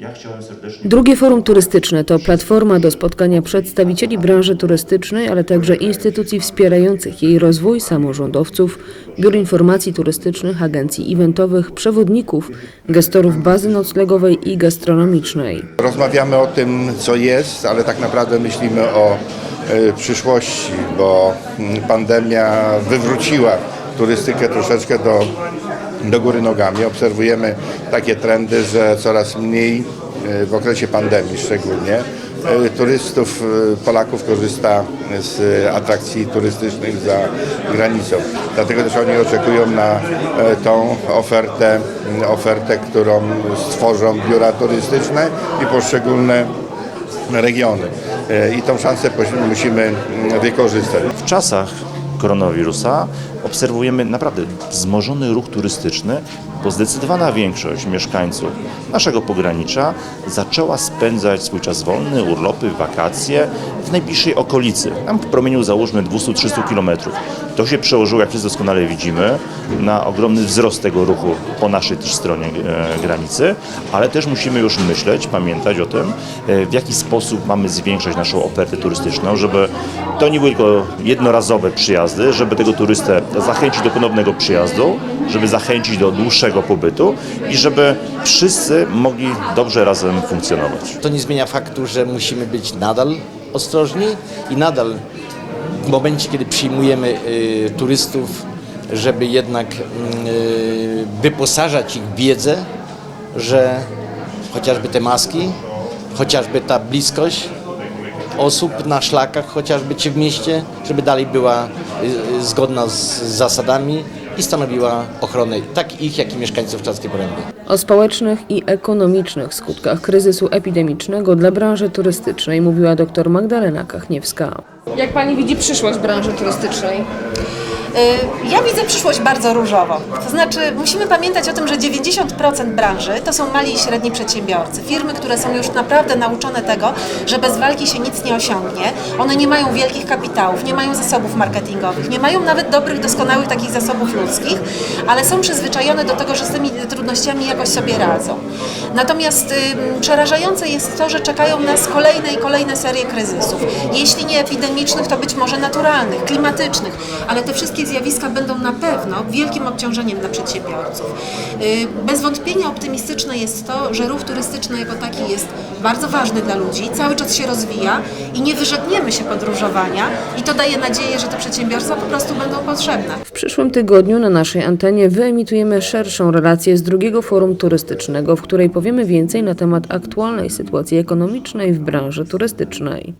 Ja chciałem serdecznie Drugie forum turystyczne to platforma do spotkania przedstawicieli branży turystycznej, ale także instytucji wspierających jej rozwój, samorządowców, biur informacji turystycznych, agencji eventowych, przewodników, gestorów bazy noclegowej i gastronomicznej. Rozmawiamy o tym, co jest, ale tak naprawdę myślimy o e, przyszłości, bo mm, pandemia wywróciła turystykę troszeczkę do, do góry nogami. Obserwujemy takie trendy, że coraz mniej e, w okresie pandemii szczególnie e, turystów, e, Polaków korzysta z atrakcji turystycznych za granicą. Dlatego też oni oczekują na tą ofertę, ofertę, którą stworzą biura turystyczne i poszczególne regiony. I tą szansę musimy wykorzystać. w czasach koronawirusa obserwujemy naprawdę wzmożony ruch turystyczny, bo zdecydowana większość mieszkańców naszego pogranicza zaczęła spędzać swój czas wolny, urlopy, wakacje w najbliższej okolicy, tam w promieniu załóżmy 200-300 km. To się przełożyło, jak wszyscy doskonale widzimy, na ogromny wzrost tego ruchu po naszej też stronie e, granicy, ale też musimy już myśleć, pamiętać o tym, e, w jaki sposób mamy zwiększać naszą ofertę turystyczną, żeby to nie były tylko jednorazowe przyjazdy, żeby tego turystę zachęcić do ponownego przyjazdu, żeby zachęcić do dłuższego pobytu i żeby wszyscy mogli dobrze razem funkcjonować. To nie zmienia faktu, że musimy być nadal ostrożni i nadal w momencie, kiedy przyjmujemy y, turystów, żeby jednak y, wyposażać ich w wiedzę, że chociażby te maski, chociażby ta bliskość osób na szlakach, chociażby czy w mieście, żeby dalej była y, y, zgodna z zasadami i stanowiła ochronę tak ich, jak i mieszkańców Czarskiej Poręby. O społecznych i ekonomicznych skutkach kryzysu epidemicznego dla branży turystycznej mówiła dr Magdalena Kachniewska. Jak pani widzi przyszłość branży turystycznej? Y, Ja widzę przyszłość bardzo różowo. To znaczy, musimy pamiętać o tym, że 90% branży to są mali i średni przedsiębiorcy. Firmy, które są już naprawdę nauczone tego, że bez walki się nic nie osiągnie. One nie mają wielkich kapitałów, nie mają zasobów marketingowych, nie mają nawet dobrych, doskonałych takich zasobów ludzkich, ale są przyzwyczajone do tego, że z tymi trudnościami jakoś sobie radzą. Natomiast ym, przerażające jest to, że czekają nas kolejne i kolejne serie kryzysów. Jeśli nie epidemicznych, to być może naturalnych, klimatycznych, ale te wszystkie zjawiska będą na pewno wielkim obciążeniem dla przedsiębiorców. Yy, Bez wątpienia optymistyczne jest to, że ruch turystyczny jako taki jest bardzo ważny dla ludzi, cały czas się rozwija i nie wyrzekniemy się podróżowania i to daje nadzieję, że te przedsiębiorstwa po prostu będą potrzebne. W przyszłym tygodniu na naszej antenie wyemitujemy szerszą relację z drugiego forum turystycznego, w której powiemy więcej na temat aktualnej sytuacji ekonomicznej w branży turystycznej.